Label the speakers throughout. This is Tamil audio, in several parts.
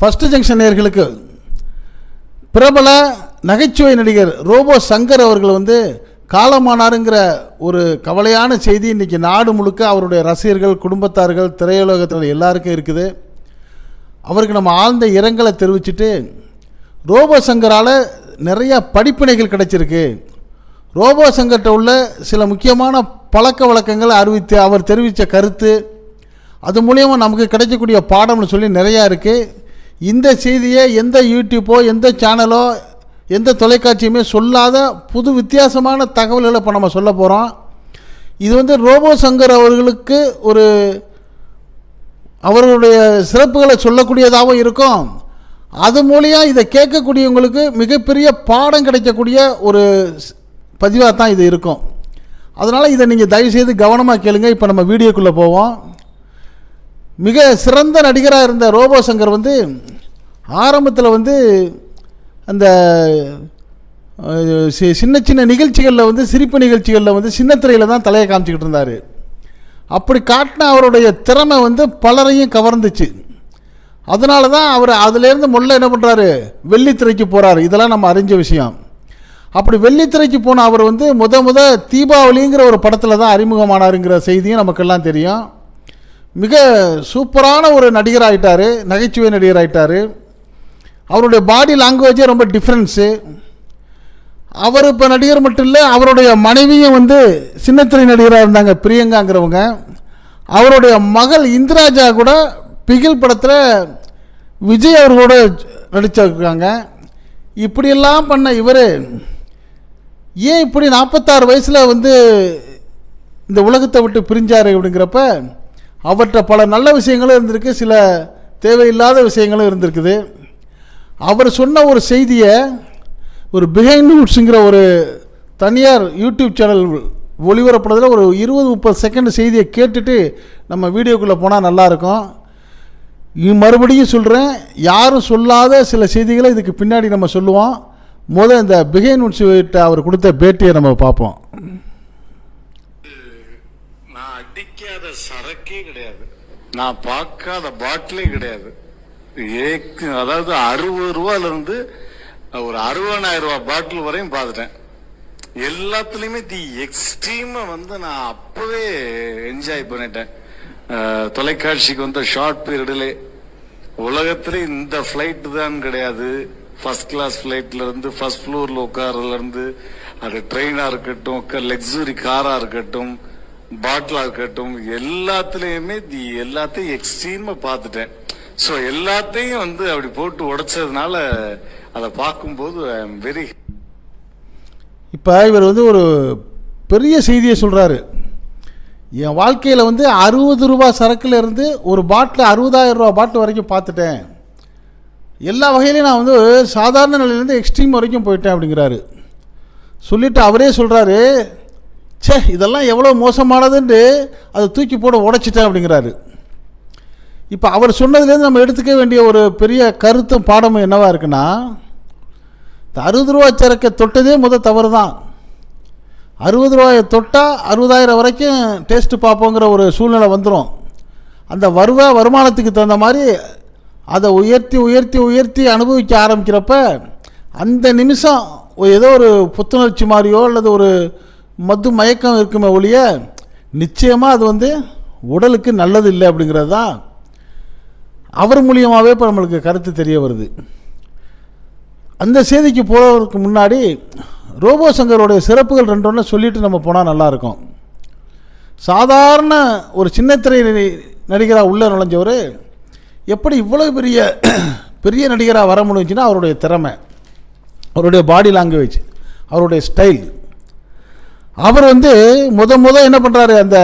Speaker 1: ஃபஸ்ட்டு ஜங்ஷன் நேர்களுக்கு பிரபல நகைச்சுவை நடிகர் ரோபோ சங்கர் அவர்கள் வந்து காலமானாருங்கிற ஒரு கவலையான செய்தி இன்றைக்கி நாடு முழுக்க அவருடைய ரசிகர்கள் குடும்பத்தார்கள் திரையுலகத்தில் எல்லாருக்கும் இருக்குது. அவருக்கு நம்ம ஆழ்ந்த இரங்கலை தெரிவிச்சுட்டு ரோபோ சங்கரால் நிறைய படிப்பினைகள் கிடைச்சிருக்கு. ரோபோ சங்கர்கிட்ட உள்ள சில முக்கியமான பழக்க வழக்கங்களை அறிவித்து அவர் தெரிவித்த கருத்து அது மூலியமாக நமக்கு கிடைக்கக்கூடிய பாடம்னு சொல்லி நிறையா இருக்குது இந்த செய்தியை எந்த யூடியூப்போ எந்த சேனலோ எந்த தொலைக்காட்சியுமே சொல்லாத புது வித்தியாசமான தகவல்களை இப்போ நம்ம சொல்ல போகிறோம் இது வந்து ரோபோ சங்கர் அவர்களுக்கு ஒரு அவர்களுடைய சிறப்புகளை சொல்லக்கூடியதாகவும் இருக்கும். அது மூலியம் இதை கேட்கக்கூடியவங்களுக்கு மிகப்பெரிய பாடம் கிடைக்கக்கூடிய ஒரு பதிவாக தான் இது இருக்கும். அதனால் இதை நீங்கள் தயவுசெய்து கவனமாக கேளுங்க. இப்போ நம்ம வீடியோக்குள்ளே போவோம். மிக சிறந்த நடிகராக இருந்த ரோபோ சங்கர் வந்து ஆரம்பத்தில் வந்து அந்த சி- சின்ன சின்ன நிகழ்ச்சிகளில் வந்து சிரிப்பு நிகழ்ச்சிகளில் வந்து சின்னத்திரையில் தான் தலையை காமிச்சிக்கிட்டு இருந்தார். அப்படி காட்டின அவருடைய திறமை வந்து பலரையும் கவர்ந்துச்சு. அதனால தான் அவர் அதுலேருந்து முள்ள என்ன பண்ணுறாரு வெள்ளித்திரைக்கு போகிறாரு இதெல்லாம் நம்ம அறிஞ்ச விஷயம். அப்படி வெள்ளித்திரைக்கு போன அவர் வந்து முத முத தீபாவளிங்கிற ஒரு படத்தில் தான் அறிமுகமானாருங்கிற செய்தியும் நமக்கெல்லாம் தெரியும். மிக சூப்பரான ஒரு நடிகர் நகைச்சுவை நடிகர் ஆயிட்டாரு அவருடைய பாடி லாங்குவேஜே ரொம்ப டிஃப்ரென்ஸு அவர் இப்போ நடிகர் மட்டும் இல்லை அவருடைய மனைவியும் வந்து சின்னத்திரை நடிகராக இருந்தாங்க பிரியங்காங்கிறவங்க. அவருடைய மகள் இந்திராஜா கூட பிகில் படத்தில் விஜய் அவர்களோட நடிச்சிருக்காங்க. இப்படியெல்லாம் பண்ண இவர் ஏன் இப்படி நாற்பத்தாறு வயசில் வந்து இந்த உலகத்தை விட்டு பிரிஞ்சார் அப்படிங்கிறப்ப அவர்கிட்ட பல நல்ல விஷயங்களும் இருந்திருக்கு சில தேவையில்லாத விஷயங்களும் இருந்திருக்குது. அவர் சொன்ன ஒரு செய்தியை ஒரு பிஹைண்ட் நூட்ஸுங்கிற ஒரு தனியார் யூடியூப் சேனல் ஒளிபரப்புறதுல ஒரு இருபது முப்பது செகண்ட் செய்தியை கேட்டுட்டு நம்ம வீடியோக்குள்ளே போனால் நல்லாயிருக்கும் இ- மறுபடியும் சொல்கிறேன் யாரும் சொல்லாத சில செய்திகளை இதுக்கு பின்னாடி நம்ம சொல்லுவோம். முதல் இந்த பிகைன் நூட்ஸ் அவர் கொடுத்த பேட்டியை நம்ம பார்ப்போம்.
Speaker 2: அடிக்காத சரக்கே கிடையாது. நான் பார்க்காத பாட்டிலே கிடையாது. ஏக்கு அதாவது அறுபது ரூபால இருந்து ஒரு அறுபதாயிரம் ரூபாய் பாட்டில் வரையும் பார்த்துட்டேன். எல்லாத்துலயுமே தி எக்ஸ்ட்ரீமா வந்து நான் அப்பவே என்ஜாய் பண்ணிட்டேன். தொலைக்காட்சிக்கு வந்த ஷார்ட் பீரியடில் உலகத்துல இந்த ஃபிளைட் தான் கிடையாது. ஃபர்ஸ்ட் கிளாஸ் ஃபிளைட்ல இருந்து ஃபர்ஸ்ட் ஃப்ளோர்ல உட்கார்றதுல இருந்து அது ட்ரெயினா இருக்கட்டும் லக்ஸுரி காரா இருக்கட்டும் பாட்டிலா இருக்கட்டும் எல்லாத்துலயுமே தி எல்லாத்தையும் எக்ஸ்ட்ரீமா பார்த்துட்டேன். ஸோ எல்லாத்தையும் வந்து அப்படி போட்டு உடைச்சதுனால அதை பார்க்கும்போது ஐ எம் வெரி
Speaker 1: இப்போ இவர் வந்து ஒரு பெரிய செய்தியை சொல்கிறாரு என் வாழ்க்கையில் வந்து அறுபது ரூபா சரக்குலேருந்து ஒரு பாட்டில் அறுபதாயிரம் ரூபா பாட்டில் வரைக்கும் பார்த்துட்டேன். எல்லா வகையிலையும் நான் வந்து சாதாரண நிலையிலேருந்து எக்ஸ்ட்ரீம் வரைக்கும் போயிட்டேன் அப்படிங்கிறாரு. சொல்லிவிட்டு அவரே சொல்கிறாரு ச்சே இதெல்லாம் எவ்வளோ மோசமானதுன்ட்டு அதை தூக்கி போட உடைச்சிட்டேன் அப்படிங்கிறாரு. இப்போ அவர் சொன்னதுலேருந்து நம்ம எடுத்துக்க வேண்டிய ஒரு பெரிய கருத்தும் பாடமும் என்னவாக இருக்குன்னா இந்த அறுபது ரூபா சரக்கை தொட்டதே முத தவறு தான் அறுபது ரூபாயை தொட்டால் அறுபதாயிரம் வரைக்கும் டேஸ்ட்டு பார்ப்போங்கிற ஒரு சூழ்நிலை வந்துடும் அந்த வருவ வருமானத்துக்கு தகுந்த மாதிரி அதை உயர்த்தி உயர்த்தி உயர்த்தி அனுபவிக்க ஆரம்பிக்கிறப்ப அந்த நிமிஷம் ஏதோ ஒரு புத்துணர்ச்சி மாதிரியோ அல்லது ஒரு மது மயக்கம் இருக்குமே ஒழிய நிச்சயமாக அது வந்து உடலுக்கு நல்லது இல்லை அப்படிங்கிறது தான். அவர் மூலியமாகவே இப்போ நம்மளுக்கு கருத்து தெரிய வருது. அந்த செய்திக்கு போகிறதுக்கு முன்னாடி ரோபோ சங்கருடைய சிறப்புகள் ரெண்டு ஒன்று சொல்லிட்டு நம்ம போனால் நல்லாயிருக்கும் சாதாரண ஒரு சின்னத்திரை நடிகராக உள்ளே நுழைஞ்சவர் எப்படி இவ்வளோ பெரிய பெரிய நடிகராக வர முடிஞ்சுன்னா அவருடைய திறமை அவருடைய பாடி லாங்குவேஜ் அவருடைய ஸ்டைல் அவர் வந்து முத முத என்ன பண்ணுறாரு அந்த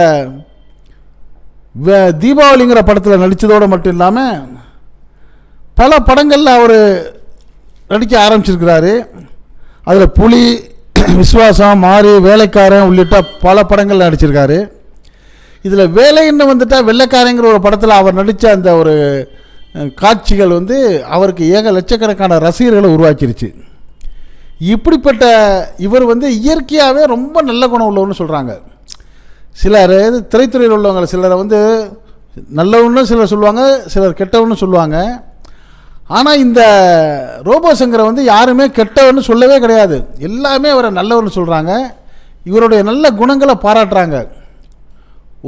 Speaker 1: தீபாவளிங்கிற படத்தில் நடித்ததோடு மட்டும் இல்லாமல் பல படங்களில் அவர் நடிக்க ஆரம்பிச்சிருக்கிறாரு. அதில் புலி விஸ்வாசம் மாறி வேலைக்காரன் உள்ளிட்ட பல படங்கள் நடிச்சிருக்காரு. இதில் வேலைன்னு வந்துட்டால் வெள்ளைக்காரங்கிற ஒரு படத்தில் அவர் நடித்த அந்த ஒரு காட்சிகள் வந்து அவருக்கு ஏக லட்சக்கணக்கான ரசிகர்களை உருவாக்கிருச்சு. இப்படிப்பட்ட இவர் வந்து இயற்கையாகவே ரொம்ப நல்ல குணம் உள்ளவர்னு சொல்கிறாங்க சிலர் திரைத்துறையில் உள்ளவங்க சிலரை வந்து நல்லவன்னு சிலர் சொல்லுவாங்க சிலர் கெட்டவன்னு சொல்லுவாங்க. ஆனால் இந்த ரோபோ சங்கரை வந்து யாருமே கெட்டவன்னு சொல்லவே கிடையாது. எல்லாமே அவரை நல்லவர்னு சொல்கிறாங்க இவருடைய நல்ல குணங்களை பாராட்டுறாங்க.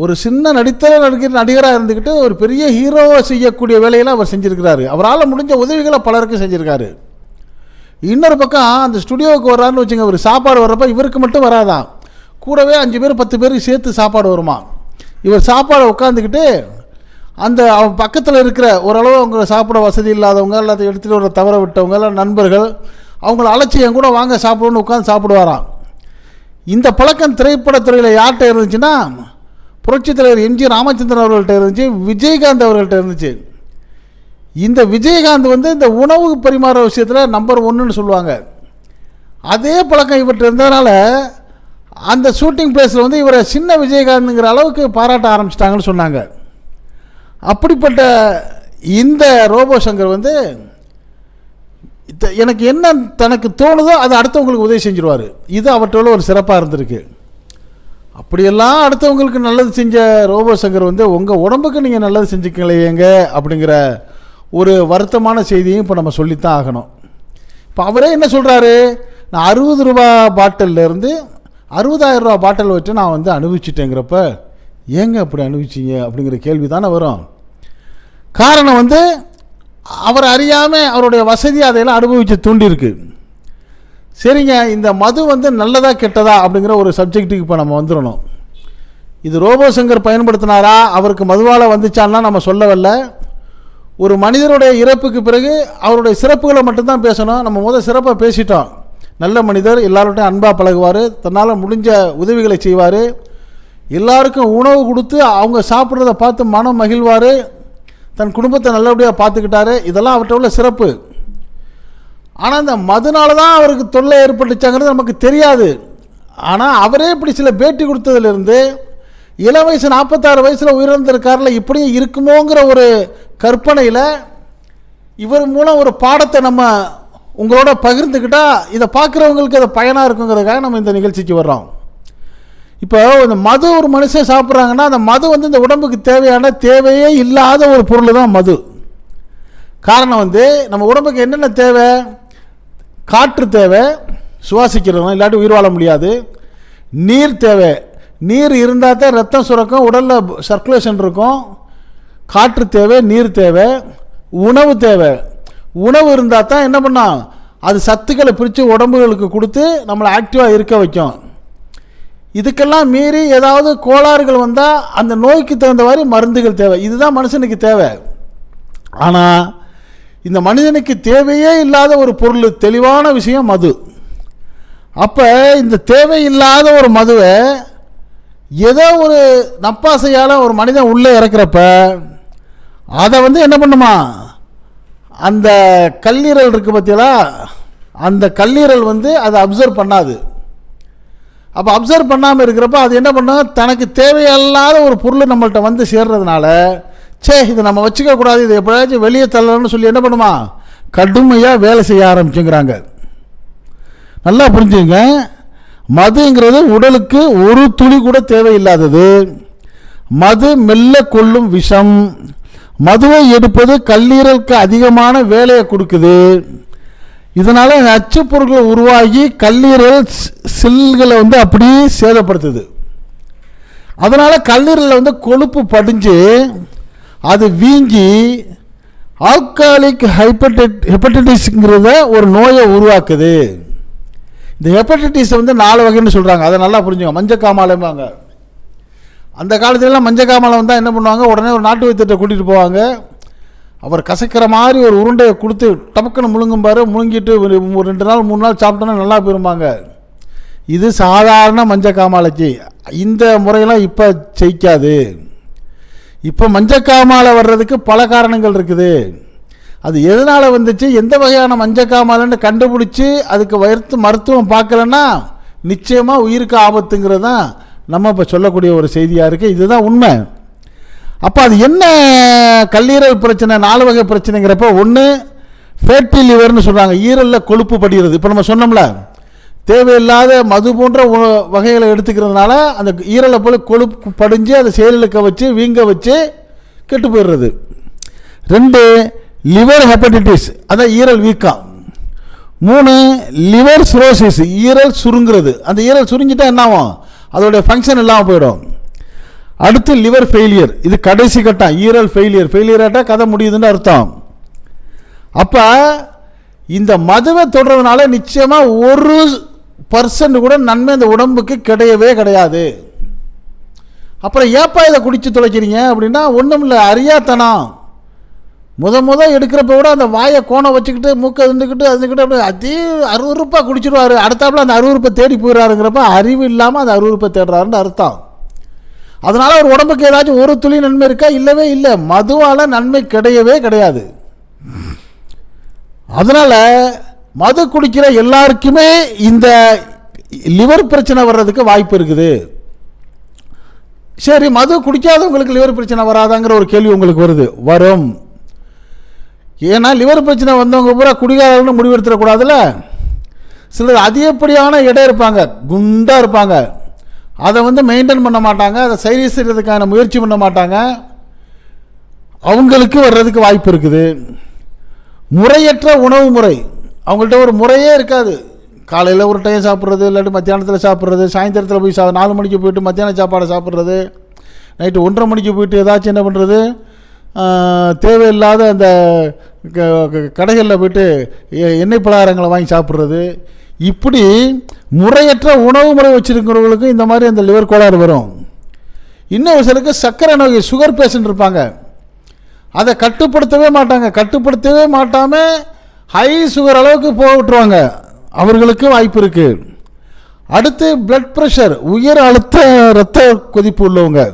Speaker 1: ஒரு சின்ன நடித்தர நடிக்கிற நடிகராக இருந்துக்கிட்டு ஒரு பெரிய ஹீரோவை செய்யக்கூடிய வேலையெல்லாம் அவர் செஞ்சுருக்கிறாரு. அவரால் முடிஞ்ச உதவிகளை பலருக்கு செஞ்சுருக்காரு. இன்னொரு பக்கம் அந்த ஸ்டுடியோவுக்கு வர்றாருன்னு வச்சுங்க ஒரு சாப்பாடு வர்றப்ப இவருக்கு மட்டும் வராதான் கூடவே அஞ்சு பேர் பத்து பேருக்கு சேர்த்து சாப்பாடு வருமா? இவர் சாப்பாடை உட்காந்துக்கிட்டு அந்த அவன் பக்கத்தில் இருக்கிற ஓரளவு அவங்க சாப்பிட வசதி இல்லாதவங்க எல்லாத்தையும் எடுத்துகிட்டு வர தவற விட்டவங்க இல்லை நண்பர்கள் அவங்கள அழைச்சி என் கூட வாங்க சாப்பிடுன்னு உட்காந்து சாப்பிடுவாராம். இந்த பழக்கம் திரைப்படத்துறையில் யார்கிட்ட இருந்துச்சுன்னா புரட்சித் தலைவர் எம்ஜி ராமச்சந்திரன் அவர்கள்ட்ட இருந்துச்சு விஜயகாந்த் அவர்கள்ட்ட இருந்துச்சு. இந்த விஜயகாந்த் வந்து இந்த உணவு பரிமாற விஷயத்தில் நம்பர் ஒன்றுன்னு சொல்லுவாங்க. அதே பழக்கம் இவர்கிட்ட இருந்ததுனால அந்த ஷூட்டிங் பிளேஸில் வந்து இவரை சின்ன விஜயகாந்துங்கிற அளவுக்கு பாராட்ட ஆரம்பிச்சிட்டாங்கன்னு சொன்னாங்க. அப்படிப்பட்ட இந்த ரோபோ சங்கர் வந்து எனக்கு என்ன தனக்கு தோணுதோ அதை அடுத்தவங்களுக்கு உதவி செஞ்சிருவார். இது அவற்றோட ஒரு சிறப்பாக இருந்திருக்கு. அப்படியெல்லாம் அடுத்தவங்களுக்கு நல்லது செஞ்ச ரோபோ சங்கர் வந்து உங்கள் உடம்புக்கு நீங்கள் நல்லது செஞ்சுக்கலையேங்க அப்படிங்கிற ஒரு வருத்தமான செய்தியும் இப்போ நம்ம சொல்லித்தான் ஆகணும். இப்போ அவரே என்ன சொல்கிறாரு நான் அறுபது ரூபா பாட்டிலேருந்து அறுபதாயிரம் ரூபா பாட்டில் வச்சு நான் வந்து அனுபவிச்சிட்டேங்கிறப்ப ஏங்க அப்படி அனுபவிச்சீங்க? அப்படிங்கிற கேள்வி தானே வரும். காரணம் வந்து அவர் அறியாமல் அவருடைய வசதி அதையெல்லாம் அனுபவித்து தூண்டியிருக்கு. சரிங்க இந்த மது வந்து நல்லதா கெட்டதா அப்படிங்கிற ஒரு சப்ஜெக்ட்டுக்கு இப்போ நம்ம வந்துடணும் இது ரோபோ சங்கர் பயன்படுத்தினாரா? அவருக்கு மதுவால் வந்துச்சான்னா நம்ம சொல்லவில்லை. ஒரு மனிதருடைய இறப்புக்கு பிறகு அவருடைய சிறப்புகளை மட்டும்தான் பேசணும். நம்ம முதல் சிறப்பாக பேசிட்டோம். நல்ல மனிதர் எல்லார்ட்டையும் அன்பாக பழகுவார் தன்னால் முடிஞ்ச உதவிகளை செய்வார். எல்லாருக்கும் உணவு கொடுத்து அவங்க சாப்பிட்றத பார்த்து மனம் மகிழ்வார். தன் குடும்பத்தை நல்லபடியாக பார்த்துக்கிட்டாரு. இதெல்லாம் அவர்கிட்ட உள்ள சிறப்பு. ஆனால் இந்த மதுனால தான் அவருக்கு தொல்லை ஏற்பட்டுச்சாங்கிறது நமக்கு தெரியாது. ஆனால் அவரே இப்படி சில பேட்டி கொடுத்ததுலேருந்து இளம் வயசு நாற்பத்தாறு வயசில் உயிரிழந்திருக்காருல இப்படியும் இருக்குமோங்கிற ஒரு கற்பனையில் இவர் மூலம் ஒரு பாடத்தை நம்ம உங்களோட பகிர்ந்துக்கிட்டால் இதை பார்க்குறவங்களுக்கு அது பயனாக இருக்குங்கிறதுக்காக நம்ம இந்த நிகழ்ச்சிக்கு வர்றோம். இப்போ இந்த மது ஒரு மனுஷன் சாப்பிட்றாங்கன்னா அந்த மது வந்து இந்த உடம்புக்கு தேவையான தேவையே இல்லாத ஒரு பொருள் தான் மது. காரணம் வந்து நம்ம உடம்புக்கு என்னென்ன தேவை? காற்று தேவை சுவாசிக்கிறோம் இல்லாட்டி உயிர் வாழ முடியாது. நீர் தேவை நீர் இருந்தால் தான் ரத்தம் சுரக்கும் உடலில் சர்க்குலேஷன் இருக்கும். காற்று தேவை நீர் தேவை உணவு தேவை. உணவு இருந்தால் தான் என்ன பண்ணால் அது சத்துக்களை பிரித்து உடம்புகளுக்கு கொடுத்து நம்மளை ஆக்டிவாக இருக்க வைக்கும். இதுக்கெல்லாம் மீறி ஏதாவது கோளாறுகள் வந்தால் அந்த நோய்க்கு தகுந்த மாதிரி மருந்துகள் தேவை. இதுதான் மனுஷனுக்கு தேவை. ஆனால் இந்த மனிதனுக்கு தேவையே இல்லாத ஒரு பொருள் தெளிவான விஷயம் மது. அப்போ இந்த தேவையில்லாத ஒரு மதுவை ஏதோ ஒரு நப்பாசையால் ஒரு மனிதன் உள்ளே இறக்குறப்ப அதை வந்து என்ன பண்ணுமா? அந்த கல்லீரல் இருக்குது பார்த்தீங்களா? அந்த கல்லீரல் வந்து அதை அப்சர்வ் பண்ணாது. அப்போ அப்சர்வ் பண்ணாமல் இருக்கிறப்ப அது என்ன பண்ணும்? தனக்கு தேவையில்லாத ஒரு பொருள் நம்மள்கிட்ட வந்து சேர்றதுனால சே இதை நம்ம வச்சுக்க கூடாது இதை எப்படியாச்சும் வெளியே தள்ளணும்னு சொல்லி என்ன பண்ணுமா? கடுமையாக வேலை செய்ய ஆரம்பிச்சுங்கிறாங்க. நல்லா புரிஞ்சுங்க மதுங்கிறது உடலுக்கு ஒரு துளி கூட தேவையில்லாதது. மது மெல்ல கொள்ளும் விஷம். மதுவை எடுப்பது கல்லீரலுக்கு அதிகமான வேலையை கொடுக்குது. இதனால் நச்சு பொருட்கள் உருவாகி கல்லீரல் சி- சில்களை வந்து அப்படியே சேதப்படுத்துது. அதனால் கல்லீரலில் வந்து கொழுப்பு படிஞ்சு அது வீங்கி ஆல்காலிக் ஹைப்படைட் ஹெப்படைட்டிஸ்ங்கிறத ஒரு நோயை உருவாக்குது. இந்த ஹெப்படைட்டிஸ் வந்து நாலு வகைன்னு சொல்கிறாங்க அதை நல்லா புரிஞ்சுங்க மஞ்சக்காமாலைம்பாங்க. அந்த காலத்துலலாம் மஞ்சக்காமலை வந்தால் என்ன பண்ணுவாங்க? உடனே ஒரு நாட்டு வைத்தியத்தை கூட்டிகிட்டு போவாங்க. அவர் கசக்கிற மாதிரி ஒரு உருண்டையை கொடுத்து டபக்குன்னு முழுங்கும்பாரு முழுங்கிட்டு ஒரு ரெண்டு நாள் மூணு நாள் சாப்பிட்டோன்னா நல்லா போயிருப்பாங்க இது சாதாரண மஞ்சக்காமாலைக்கு. இந்த முறையெல்லாம் இப்போ ஜெயிக்காது. இப்போ மஞ்சக்காமாலை வர்றதுக்கு பல காரணங்கள் இருக்குது. அது எதனால் வந்துச்சு? எந்த வகையான மஞ்சக்காமாலைன்னு கண்டுபிடிச்சி அதுக்கு வயர்த்து மருத்துவம் பார்க்கலன்னா நிச்சயமாக உயிருக்கு ஆபத்துங்கிறது தான் நம்ம இப்போ சொல்லக்கூடிய ஒரு செய்தியாக இருக்குது இதுதான் உண்மை. அப்போ அது என்ன கல்லீரல் பிரச்சனை நாலு வகை பிரச்சனைங்கிறப்ப ஒன்று ஃபேட்டி லிவர்னு சொல்கிறாங்க ஈரலில் கொழுப்பு படிகிறது இப்போ நம்ம சொன்னோம்ல தேவையில்லாத மது போன்ற வகைகளை எடுத்துக்கிறதுனால அந்த ஈரலை போல் கொழுப்பு படிஞ்சு அதை செயலுக்க வச்சு வீங்க வச்சு கெட்டு போயிடுறது. ரெண்டு லிவர் ஹெப்படைட்டிஸ் அதான் ஈரல் வீக்கம் மூணு லிவர் சிரோசிஸ் ஈரல் சுருங்குறது. அந்த ஈரல் சுருங்கிட்டா என்ன ஆகும் அதோடைய ஃபங்க்ஷன் இல்லாமல் போயிடும். அடுத்து லிவர் ஃபெயிலியர் இது கடைசி கட்டம் ஈரல் ஃபெயிலியர் ஃபெயிலியர் ஆட்டால் கதை முடியுதுன்னு அர்த்தம். அப்போ இந்த மதுவை தொடர்றதுனால நிச்சயமாக ஒரு பர்சன்ட் கூட நன்மை இந்த உடம்புக்கு கிடையவே கிடையாது. அப்புறம் ஏப்பா இதை குடிச்சு தொலைக்கிறீங்க அப்படின்னா ஒன்றும் இல்லை அறியாத்தனம். முத முத எடுக்கிறப்ப கூட அந்த வாயை கோணம் வச்சுக்கிட்டு மூக்கை இருந்துக்கிட்டு அதுக்கிட்டு அப்படியே அதி அருவறுப்பாக குடிச்சிடுவார் அடுத்தாப்புல அந்த அருவறுப்பை தேடி போயிடுறாருங்கிறப்ப அறிவு இல்லாமல் அந்த அருவறுப்பை தேடுறாருன்னு அர்த்தம். அதனால் ஒரு உடம்புக்கு ஏதாச்சும் ஒரு துளி நன்மை இருக்கா? இல்லவே இல்லை. மதுவால் நன்மை கிடையவே கிடையாது. அதனால் மது குடிக்கிற எல்லாருக்குமே இந்த லிவர் பிரச்சனை வர்றதுக்கு வாய்ப்பு இருக்குது. சரி மது குடிக்காதவங்களுக்கு லிவர் பிரச்சனை வராதாங்கிற ஒரு கேள்வி உங்களுக்கு வருது. வரும். ஏன்னா லிவர் பிரச்சனை வந்தவங்க பூரா குடிகாரர்கள்னு முடிவெடுத்துடக்கூடாதுல்ல? சிலர் அதிகப்படியான இடம் இருப்பாங்க குண்டாக இருப்பாங்க. அதை வந்து மெயின்டைன் பண்ண மாட்டாங்க அதை சரி செய்கிறதுக்கான முயற்சி பண்ண மாட்டாங்க. அவங்களுக்கு வர்றதுக்கு வாய்ப்பு இருக்குது. முறையற்ற உணவு முறை. அவங்கள்ட்ட ஒரு முறையே இருக்காது. காலையில் ஒரு டைம் சாப்பிட்றது இல்லாட்டி மத்தியானத்தில் சாப்பிட்றது சாயந்தரத்தில் போய் சா நாலு மணிக்கு போயிட்டு மத்தியான சாப்பாடை சாப்பிட்றது நைட்டு ஒன்றரை மணிக்கு போயிட்டு ஏதாச்சும் என்ன பண்ணுறது தேவையில்லாத அந்த கடைகளில் போயிட்டு எ- எண்ணெய் பலகாரங்களை வாங்கி சாப்பிட்றது. இப்படி முறையற்ற உணவு முறை வச்சுருக்கிறவங்களுக்கும் இந்த மாதிரி அந்த லிவர் கோளாறு வரும். இன்னும் சிலருக்கு சர்க்கரை நோய் சுகர் பேஷண்ட் இருப்பாங்க. அதை கட்டுப்படுத்தவே மாட்டாங்க. கட்டுப்படுத்தவே மாட்டாமல் ஹை சுகர் அளவுக்கு போக விட்டுருவாங்க. அவர்களுக்கு வாய்ப்பு இருக்குது அடுத்து பிளட் ப்ரெஷர் உயர் அழுத்த இரத்த கொதிப்பு உள்ளவங்க.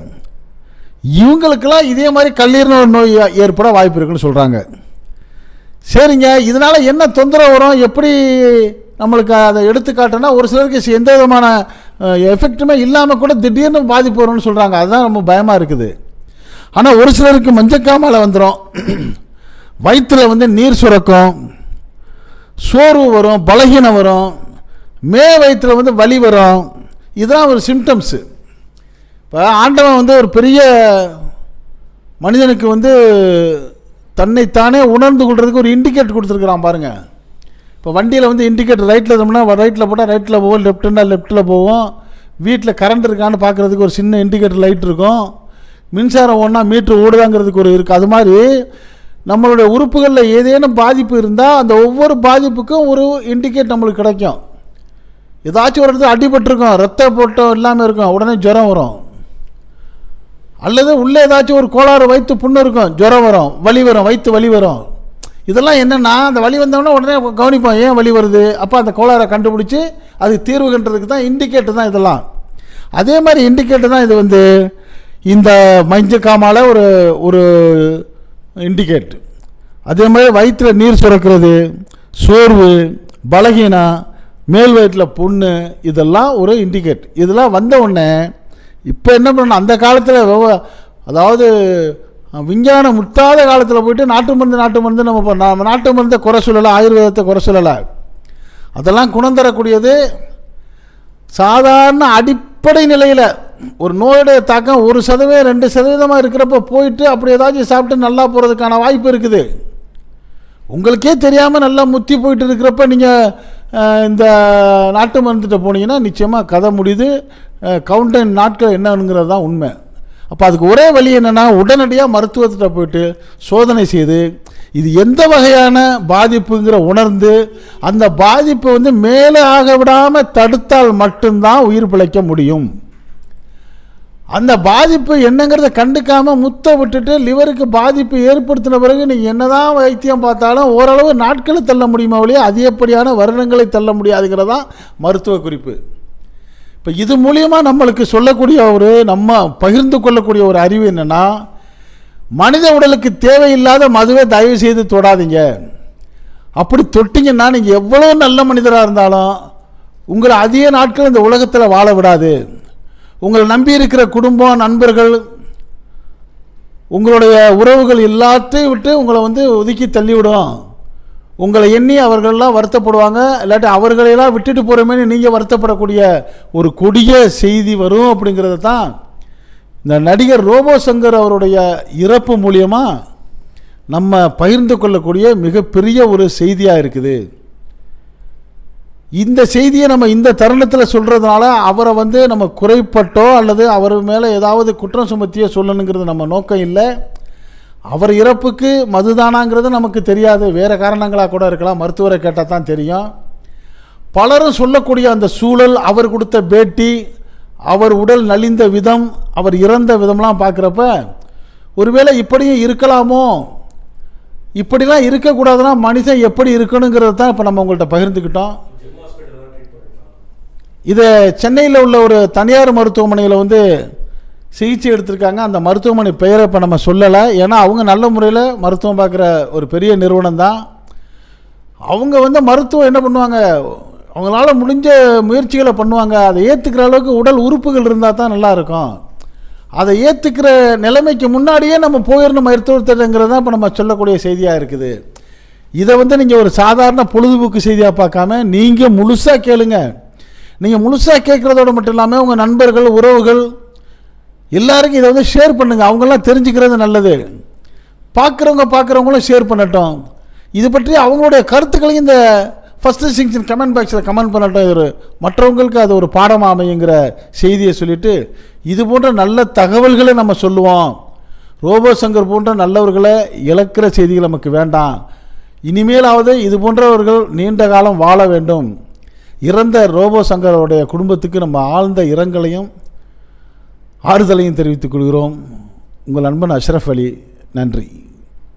Speaker 1: இவங்களுக்கெல்லாம் இதே மாதிரி கல்லீரல் நோய் ஏற்பட வாய்ப்பு இருக்குன்னு சொல்கிறாங்க சரிங்க இதனால் என்ன தொந்தரவு வரும்? எப்படி நம்மளுக்கு அதை எடுத்துக்காட்டுனா ஒரு சிலருக்கு எந்த விதமான எஃபெக்ட்டுமே இல்லாமல் கூட திடீர்னு பாதிப்பு வரும்னு சொல்கிறாங்க அதுதான் ரொம்ப பயமாக இருக்குது. ஆனால் ஒரு சிலருக்கு மஞ்சக்காமலை வந்துடும் வயிற்றில் வந்து நீர் சுரக்கும். சோர்வு வரும் பலகீனம் வரும். மே வயிற்றில் வந்து வலி வரும். இதெல்லாம் ஒரு சிம்டம்ஸு இப்போ ஆண்டவன் வந்து ஒரு பெரிய மனிதனுக்கு வந்து தன்னைத்தானே உணர்ந்து கொள்றதுக்கு ஒரு இண்டிகேட் கொடுத்துருக்குறான் பாருங்க. இப்போ வண்டியில் வந்து இண்டிகேட்டர் ரைட்டில் இருந்தோம்னா ரைட்டில் போட்டால் ரைட்டில் போகும் லெஃப்ட்டுன்னா லெஃப்ட்டில் போகும் வீட்டில் கரண்ட் இருக்கான்னு பார்க்குறதுக்கு ஒரு சின்ன இண்டிகேட்டர் லைட் இருக்கும். மின்சாரம் ஒன்றா மீட்ரு ஓடுதாங்கிறதுக்கு ஒரு இருக்குது அது மாதிரி நம்மளுடைய உறுப்புகளில் ஏதேனும் பாதிப்பு இருந்தால் அந்த ஒவ்வொரு பாதிப்புக்கும் ஒரு இண்டிகேட் நம்மளுக்கு கிடைக்கும். ஏதாச்சும் ஒரு இடத்துல அடிபட்டிருக்கோம் ரத்த போட்டம் இல்லாமல் இருக்கும் உடனே ஜுரம் வரும். அல்லது உள்ளே ஏதாச்சும் ஒரு கோளாறு வயிற்று புண்ணு இருக்கும் ஜுரம் வரும் வலி வரும் வயிற்று வலி வரும். இதெல்லாம் என்னென்னா அந்த வலி வந்தோடனே உடனே கவனிப்போம் ஏன் வலி வருது? அப்போ அந்த கோளாறை கண்டுபிடிச்சி அதுக்கு தீர்வுகின்றதுக்கு தான் இண்டிகேட்டர் தான் இதெல்லாம். அதே மாதிரி இண்டிகேட்டர் தான் இது வந்து இந்த மஞ்சக்காமால ஒரு ஒரு இண்டிகேட் அதே மாதிரி வயிற்றில் நீர் சுரக்கிறது சோர்வு பலகீனம் மேல் வயிற்றில் புண்ணு இதெல்லாம் ஒரு இண்டிகேட் இதெல்லாம் வந்த உடனே இப்போ என்ன பண்ணணும்? அந்த காலத்தில் அதாவது விஞ்ஞானம் முட்டாத காலத்தில் போயிட்டு நாட்டு மருந்து நாட்டு மருந்து நம்ம நம்ம நாட்டு மருந்தை குறை சொல்லலை ஆயுர்வேதத்தை குறை சொல்லலை. அதெல்லாம் குணம் தரக்கூடியது சாதாரண அடிப்படை நிலையில் ஒரு நோயுடைய தாக்கம் ஒரு சதவீதம் ரெண்டு சதவீதமாக இருக்கிறப்ப போயிட்டு அப்படி ஏதாச்சும் சாப்பிட்டு நல்லா போகிறதுக்கான வாய்ப்பு இருக்குது. உங்களுக்கே தெரியாமல் நல்லா முத்தி போயிட்டு இருக்கிறப்ப நீங்கள் இந்த நாட்டு மருந்துகிட்ட போனீங்கன்னா நிச்சயமாக கதை முடியுது. கவுண்டன் நாட்கள் என்னங்கிறது தான் உண்மை. அப்போ அதுக்கு ஒரே வழி என்னென்னா உடனடியாக மருத்துவத்திட்ட போயிட்டு சோதனை செய்து இது எந்த வகையான பாதிப்புங்கிற உணர்ந்து அந்த பாதிப்பை வந்து மேலே ஆக விடாமல் தடுத்தால் மட்டும்தான் உயிர் பிழைக்க முடியும். அந்த பாதிப்பு என்னங்கிறத கண்டுக்காமல் முத்த விட்டுட்டு லிவருக்கு பாதிப்பு ஏற்படுத்தின பிறகு நீங்கள் என்னதான் வைத்தியம் பார்த்தாலும் ஓரளவு நாட்களை தள்ள முடியுமா ஒழிய அதிகப்படியான வருடங்களை தள்ள முடியாதுங்கிறதான் மருத்துவ குறிப்பு. இப்போ இது மூலியமாக நம்மளுக்கு சொல்லக்கூடிய ஒரு நம்ம பகிர்ந்து கொள்ளக்கூடிய ஒரு அறிவு என்னென்னா மனித உடலுக்கு தேவையில்லாத மதுவை தயவு செய்து தொடாதீங்க. அப்படி தொட்டிங்கன்னா நீங்கள் எவ்வளோ நல்ல மனிதராக இருந்தாலும் உங்களை அதிக நாட்கள் இந்த உலகத்தில் வாழ விடாது. உங்களை நம்பி இருக்கிற குடும்பம் நண்பர்கள் உங்களுடைய உறவுகள் எல்லாத்தையும் விட்டு உங்களை வந்து ஒதுக்கி தள்ளிவிடும். உங்களை எண்ணி அவர்கள்லாம் வருத்தப்படுவாங்க இல்லாட்டி அவர்களையெல்லாம் விட்டுட்டு போகிறோமேனு நீங்கள் வருத்தப்படக்கூடிய ஒரு கொடிய செய்தி வரும் அப்படிங்கிறது தான். இந்த நடிகர் ரோபோ சங்கர் அவருடைய இறப்பு மூலியமாக நம்ம பகிர்ந்து கொள்ளக்கூடிய மிகப்பெரிய ஒரு செய்தியாக இருக்குது. இந்த செய்தியை நம்ம இந்த தருணத்தில் சொல்கிறதுனால அவரை வந்து நம்ம குறைப்பட்டோ அல்லது அவர் மேலே ஏதாவது குற்றம் சுமத்தியோ சொல்லணுங்கிறது நம்ம நோக்கம் இல்லை. அவர் இறப்புக்கு மதுதானாங்கிறது நமக்கு தெரியாது. வேறு காரணங்களாக கூட இருக்கலாம். மருத்துவரை கேட்டால் தான் தெரியும். பலரும் சொல்லக்கூடிய அந்த சூழல் அவர் கொடுத்த பேட்டி அவர் உடல் நலிந்த விதம் அவர் இறந்த விதம்லாம் பார்க்குறப்ப ஒருவேளை இப்படியும் இருக்கலாமோ? இப்படிலாம் இருக்கக்கூடாதுன்னா மனுஷன் எப்படி இருக்கணுங்கிறது தான் இப்போ நம்ம உங்கள்கிட்ட பகிர்ந்துக்கிட்டோம். இதை சென்னையில் உள்ள ஒரு தனியார் மருத்துவமனையில் வந்து சிகிச்சை எடுத்திருக்காங்க. அந்த மருத்துவமனை பெயரை இப்போ நம்ம சொல்லலை. ஏன்னா அவங்க நல்ல முறையில் மருத்துவம் பார்க்குற ஒரு பெரிய நிறுவனம் தான். அவங்க வந்து மருத்துவம் என்ன பண்ணுவாங்க? அவங்களால முடிஞ்ச முயற்சிகளை பண்ணுவாங்க. அதை ஏற்றுக்கிற அளவுக்கு உடல் உறுப்புகள் இருந்தால் தான் நல்லா இருக்கும். அதை ஏற்றுக்கிற நிலைமைக்கு முன்னாடியே நம்ம போயிடணும் மருத்துவத்திட்டங்கிறது தான் இப்போ நம்ம சொல்லக்கூடிய செய்தியாக இருக்குது. இதை வந்து நீங்கள் ஒரு சாதாரண பொழுதுபோக்கு செய்தியாக பார்க்காம நீங்கள் முழுசாக கேளுங்க. நீங்கள் முழுசாக கேட்குறதோட மட்டும் இல்லாமல் உங்கள் நண்பர்கள் உறவுகள் எல்லாருக்கும் இதை வந்து ஷேர் பண்ணுங்கள் அவங்களாம் தெரிஞ்சுக்கிறது நல்லது. பார்க்குறவங்க பார்க்குறவங்களும் ஷேர் பண்ணட்டும். இது பற்றி அவங்களுடைய கருத்துக்களையும் இந்த ஃபஸ்ட்டு சிங்ஷன் கமெண்ட் பாக்ஸில் கமெண்ட் பண்ணட்டும். ஒரு மற்றவங்களுக்கு அது ஒரு பாடமாக அமையுங்கிற செய்தியை சொல்லிவிட்டு இது போன்ற நல்ல தகவல்களை நம்ம சொல்லுவோம். ரோபோ சங்கர் போன்ற நல்லவர்களை இழக்கிற செய்திகள் நமக்கு வேண்டாம். இனிமேலாவது இது போன்றவர்கள் நீண்ட காலம் வாழ வேண்டும். இறந்த ரோபோ சங்கரோடைய குடும்பத்துக்கு நம்ம ஆழ்ந்த இரங்கலையும் ஆறுதலையும் தெரிவித்துக் கொள்கிறோம். உங்கள் அன்பன் அஷ்ரஃப் அலி நன்றி.